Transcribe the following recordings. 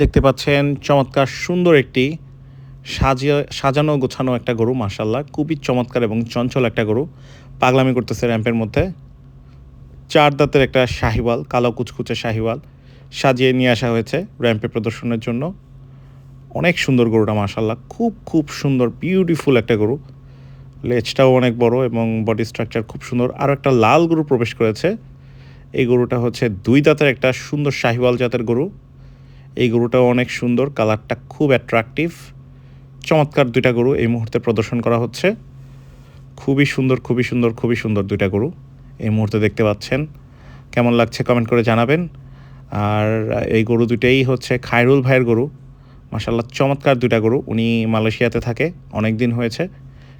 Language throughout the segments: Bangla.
দেখতে পাচ্ছেন চমৎকার সুন্দর একটি সাজিয়ে, সাজানো গোছানো একটা গরু মার্শাল্লাহ খুবই চমৎকার এবং চঞ্চল একটা গরু। পাগলামি করতেছে র্যাম্পের মধ্যে। চার দাঁতের একটা শাহিওয়াল, কালো কুচকুচে শাহিওয়াল সাজিয়ে নিয়ে আসা হয়েছে র্যাম্পে প্রদর্শনের জন্য। অনেক সুন্দর গরুটা মার্শাল্লাহ খুব খুব সুন্দর বিউটিফুল একটা গরু। লেজটাও অনেক বড় এবং বডি স্ট্রাকচার খুব সুন্দর। আরও একটা লাল গরু প্রবেশ করেছে। এই গরুটা হচ্ছে দুই দাঁতের একটা সুন্দর শাহিওয়াল জাতের গরু। এই গরুটাও অনেক সুন্দর, কালারটা খুব অ্যাট্রাকটিভ চমৎকার দুইটা গরু এই মুহূর্তে প্রদর্শন করা হচ্ছে। খুবই সুন্দর খুবই সুন্দর খুবই সুন্দর দুইটা গরু এই মুহূর্তে দেখতে পাচ্ছেন। কেমন লাগছে কমেন্ট করে জানাবেন। আর এই গরু দুইটাই হচ্ছে খায়রুল ভাইয়ের গরু। মাসাল্লাহ চমৎকার দুইটা গরু। উনি মালয়েশিয়াতে থাকে অনেক দিন হয়েছে।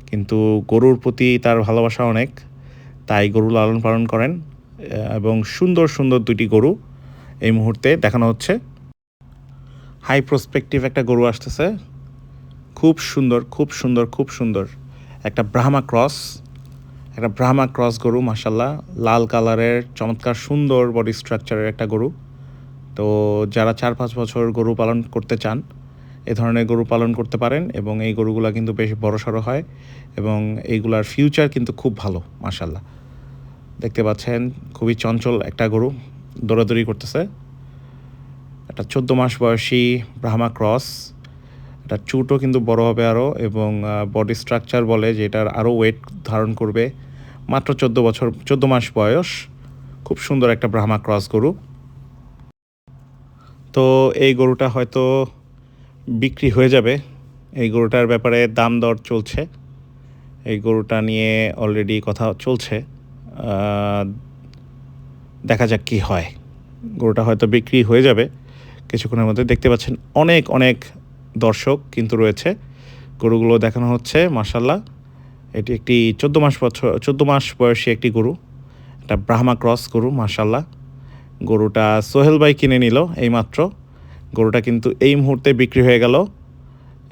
কিন্তু গরুর প্রতি তার ভালোবাসা অনেক। তাই গরু লালন পালন করেন। এবং সুন্দর সুন্দর দুটি গরু এই মুহূর্তে দেখানো হচ্ছে। হাই প্রসপেক্টিভ একটা গরু আসতেছে। খুব সুন্দর খুব সুন্দর খুব সুন্দর। একটা ব্রাহ্মা ক্রস একটা ব্রাহ্মা ক্রস গরু মাসাল্লাহ লাল কালারের, চমৎকার, সুন্দর বডি স্ট্রাকচারের একটা গরু। তো যারা চার পাঁচ বছর গরু পালন করতে চান, এ ধরনের গরু পালন করতে পারেন এবং এই গরুগুলো কিন্তু বেশ বড় সড়ো হয় এবং এইগুলার ফিউচার কিন্তু খুব ভালো মাসাল্লাহ দেখতে পাচ্ছেন, খুবই চঞ্চল একটা গরু, দৌড়াদৌড়ি করতেছে। একটা চোদ্দ মাস বয়সী ব্রাহ্মা ক্রস এটা চুটও কিন্তু বড় হবে আরও এবং বডি স্ট্রাকচার বলে যে এটার আরও ওয়েট ধারণ করবে। মাত্র চোদ্দ বছর, চোদ্দ মাস বয়স। খুব সুন্দর একটা ব্রাহ্মা ক্রস গরু। তো এই গরুটা হয়তো বিক্রি হয়ে যাবে। এই গরুটার ব্যাপারে দাম দর চলছে। এই গরুটা নিয়ে অলরেডি কথা চলছে। দেখা যাক কি হয়। গরুটা হয়তো বিক্রি হয়ে যাবে। কিছুক্ষণের মধ্যে দেখতে পাচ্ছেন অনেক অনেক দর্শক কিন্তু রয়েছে। গরুগুলো দেখানো হচ্ছে মার্শাল্লাহ এটি একটি চোদ্দ মাস বছর চোদ্দ মাস বয়সী একটি গরু। এটা ব্রাহ্মা ক্রস গরু মার্শাল্লাহ গরুটা সোহেল ভাই কিনে নিল এইমাত্র। গরুটা কিন্তু এই মুহূর্তে বিক্রি হয়ে গেল।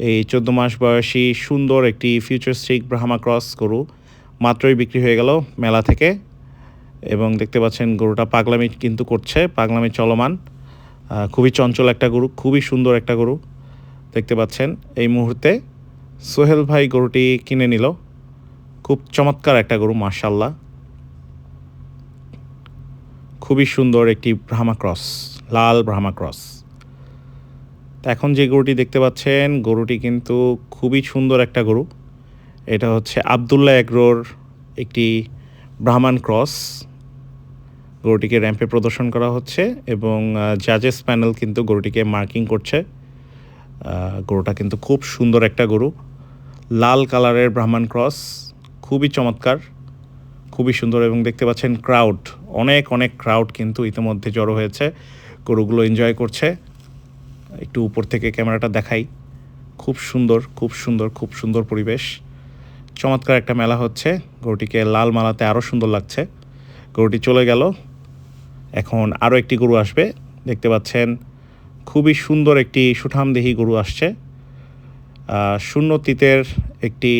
এই চোদ্দ মাস বয়সী সুন্দর একটি ফিউচারস্টিক ব্রাহ্মা ক্রস গরু মাত্রই বিক্রি হয়ে গেল মেলা থেকে। এবং দেখতে পাচ্ছেন গরুটা পাগলামি কিন্তু করছে, পাগলামি চলমান। খুবই চঞ্চল একটা গরু, খুবই সুন্দর একটা গরু, দেখতে পাচ্ছেন। এই মুহূর্তে সোহেল ভাই গরুটি কিনে নিল। খুব চমৎকার একটা গরু মার্শাল্লাহ খুবই সুন্দর একটি ব্রাহ্মা ক্রস লাল ব্রাহ্মা ক্রস এখন যে গরুটি দেখতে পাচ্ছেন, গরুটি কিন্তু খুবই সুন্দর একটা গরু। এটা হচ্ছে আবদুল্লাহ এগ্রোর একটি ব্রাহ্মণ ক্রস গরুটিকে র্যাম্পে প্রদর্শন করা হচ্ছে এবং জাজেস প্যানেল কিন্তু গরুটিকে মার্কিং করছে। গরুটা কিন্তু খুব সুন্দর একটা গরু। লাল কালারের ব্রাহ্মণ ক্রস খুবই চমৎকার, খুবই সুন্দর এবং দেখতে পাচ্ছেন ক্রাউড অনেক অনেক ক্রাউড কিন্তু ইতিমধ্যে জড়ো হয়েছে। গরুগুলো এনজয় করছে। একটু উপর থেকে ক্যামেরাটা দেখাই। খুব সুন্দর খুব সুন্দর খুব সুন্দর পরিবেশ। চমৎকার একটা মেলা হচ্ছে। গরুটিকে লাল মালাতে আরও সুন্দর লাগছে। গরুটি চলে গেল। এখন আরও একটি গরু আসবে। দেখতে পাচ্ছেন, খুবই সুন্দর একটি সুঠামদেহী গরু আসছে। শূন্যতীতের একটি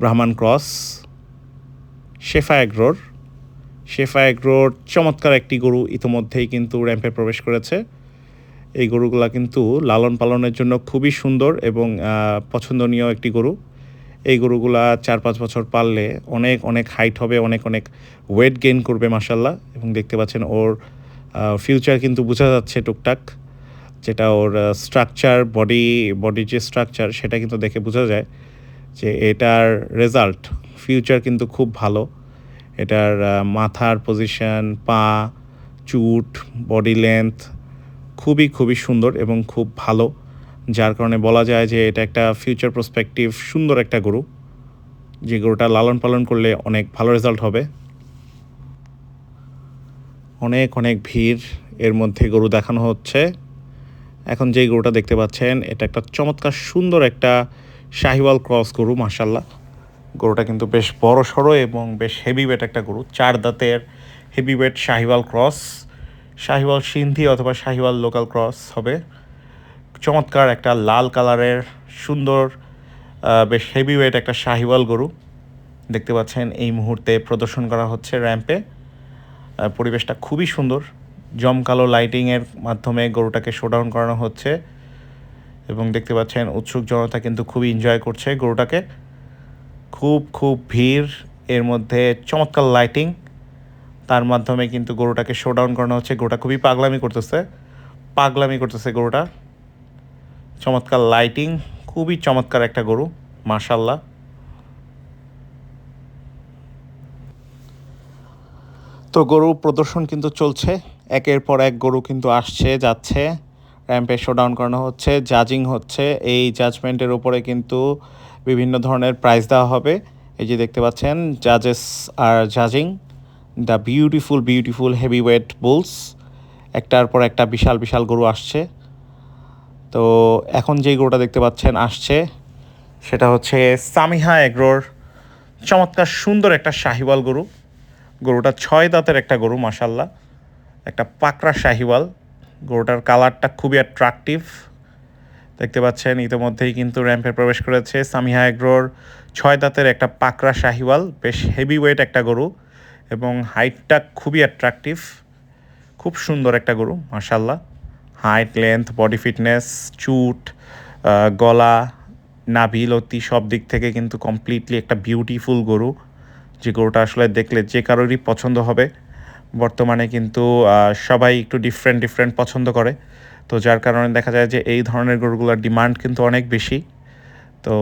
ব্রাহ্মণ ক্রস, শেফা এগ্রোর। শেফা এগ্রোর চমৎকার একটি গরু ইতোমধ্যেই কিন্তু র্যাম্পে প্রবেশ করেছে। এই গরুগুলা কিন্তু লালন পালনের জন্য খুবই সুন্দর এবং পছন্দনীয় একটি গরু। এই গরুগুলা চার পাঁচ বছর পাললে অনেক অনেক হাইট হবে, অনেক অনেক ওয়েট গেইন করবে মাসাল্লাহ এবং দেখতে পাচ্ছেন ওর ফিউচার কিন্তু বোঝা যাচ্ছে টুকটাক, যেটা ওর স্ট্রাকচার বডি বডির যে স্ট্রাকচার সেটা কিন্তু দেখে বোঝা যায় যে এটার রেজাল্ট ফিউচার কিন্তু খুব ভালো। এটার মাথার পজিশন পা, চুট বডি লেন্থ খুবই খুবই সুন্দর এবং খুব ভালো। যার কারণে বলা যায় যে এটা একটা ফিউচার প্রসপেক্টিভ সুন্দর একটা গরু, যে গরুটা লালন পালন করলে অনেক ভালো রেজাল্ট হবে। অনেক অনেক ভিড় এর মধ্যে গরু দেখানো হচ্ছে। এখন যেই গরুটা দেখতে পাচ্ছেন, এটা একটা চমৎকার, সুন্দর একটা শাহিওয়াল ক্রস গরু মার্শাল্লাহ গরুটা কিন্তু বেশ বড় সড়ো এবং বেশ হেভি ওয়েট একটা গরু, চার দাঁতের heavy weight Sahiwal cross Sahiwal Sindhi অথবা শাহিওয়াল লোকাল ক্রস হবে। চমৎকার একটা লাল কালারের, সুন্দর বেশ হেভি ওয়েট একটা শাহিওয়াল গরু। দেখতে পাচ্ছেন, এই মুহূর্তে প্রদর্শন করা হচ্ছে র্যাম্পে পরিবেশটা খুবই সুন্দর। জমকালো লাইটিংয়ের মাধ্যমে গরুটাকে শোডাউন করানো হচ্ছে। এবং দেখতে পাচ্ছেন, উৎসুক জনতা কিন্তু খুবই এনজয় করছে গরুটাকে। খুব খুব ভিড়, এর মধ্যে চমৎকার লাইটিং তার মাধ্যমে কিন্তু গরুটাকে শোডাউন করানো হচ্ছে। গরুটা খুবই পাগলামি করতেছে। পাগলামি করতেছে গরুটা। চমৎকার লাইটিং খুবই চমৎকার একটা গরু মাশাল্লাহ তো গরু প্রদর্শন কিন্তু চলছে, একের পর এক গরু কিন্তু আসছে, যাচ্ছে র্যাম্পে শোডাউন করানো হচ্ছে জাজিং হচ্ছে, এই জাজমেন্টের উপরে কিন্তু বিভিন্ন ধরনের প্রাইজ দেওয়া হবে। এই যে দেখতে পাচ্ছেন জাজেস আর জাজিং the beautiful beautiful heavy weight bulls একটার পর একটা বিশাল বিশাল গরু আসছে। তো এখন যেই গরুটা দেখতে পাচ্ছেন আসছে, সেটা হচ্ছে সামিহা এগ্রোর চমৎকার সুন্দর একটা শাহিওয়াল গরু। গরুটা ছয় দাঁতের একটা গরু মাসাল্লাহ একটা পাকড়া শাহিওয়াল। গরুটার কালারটা খুবই অ্যাট্রাকটিভ দেখতে পাচ্ছেন, ইতিমধ্যেই কিন্তু র্যাম্পে প্রবেশ করেছে সামিহা এগ্রোর ছয় দাঁতের একটা পাকড়া শাহিওয়াল। বেশ হেভি ওয়েট একটা গরু এবং হাইটটা খুবই অ্যাট্রাকটিভ খুব সুন্দর একটা গরু মার্শাল্লাহ হাইট লেন্থ বডি ফিটনেস চুট গলা, নাভি, লতি সব দিক থেকে কিন্তু কমপ্লিটলি একটা বিউটিফুল গরু। যে গরুটা আসলে দেখলে যে কারোরই পছন্দ হবে। বর্তমানে কিন্তু সবাই একটু ডিফারেন্ট ডিফারেন্ট পছন্দ করে। তো যার কারণে দেখা যায় যে এই ধরনের গরুগুলোর ডিমান্ড কিন্তু অনেক বেশি। তো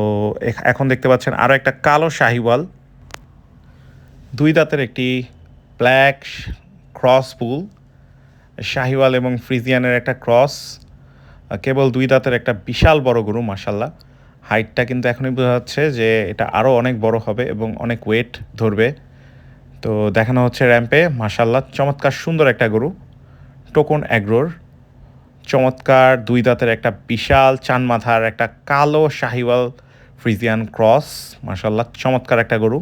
এখন দেখতে পাচ্ছেন আরও একটা কালো শাহিওয়াল। দুই দাঁতের একটি ব্ল্যাক ক্রস পুল শাহিওয়াল এবং ফ্রিজিয়ানের একটা ক্রস কেবল দুই দাঁতের একটা বিশাল বড় গরু মাসাল্লাহ হাইটটা কিন্তু এখনই বোঝা যাচ্ছে যে এটা আরও অনেক বড় হবে এবং অনেক ওয়েট ধরবে। তো দেখানো হচ্ছে র্যাম্পে মাসাল্লাহ চমৎকার সুন্দর একটা গরু, টোকন অ্যাগ্রোর চমৎকার দুই দাঁতের একটা বিশাল চান মাথার একটা কালো শাহিওয়াল ফ্রিজিয়ান ক্রস মাসাল্লাহ চমৎকার একটা গরু।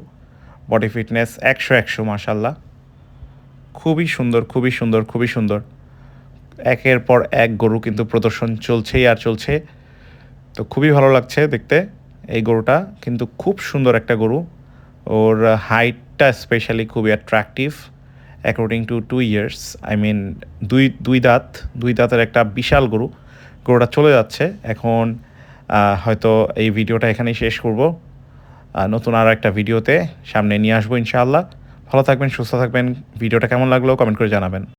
বডি ফিটনেস একশো একশো মাসাল্লাহ খুবই সুন্দর খুবই সুন্দর খুবই সুন্দর। একের পর এক গরু কিন্তু প্রদর্শন চলছেই আর চলছে। তো খুবই ভালো লাগছে দেখতে এই গরুটা, কিন্তু খুব সুন্দর একটা গরু। ওর হাইটটা স্পেশালি খুবই attractive according to two years I mean দুই দুই দাঁত, দুই দাঁতের একটা বিশাল গরু। গরুটা চলে যাচ্ছে, এখন হয়তো এই ভিডিওটা এখানেই শেষ করব। নতুন আরও একটা ভিডিওতে সামনে নিয়ে আসব ইনশাআল্লাহ। ভালো থাকবেন সুস্থ থাকবেন। ভিডিওটা কেমন লাগল কমেন্ট করে জানাবেন।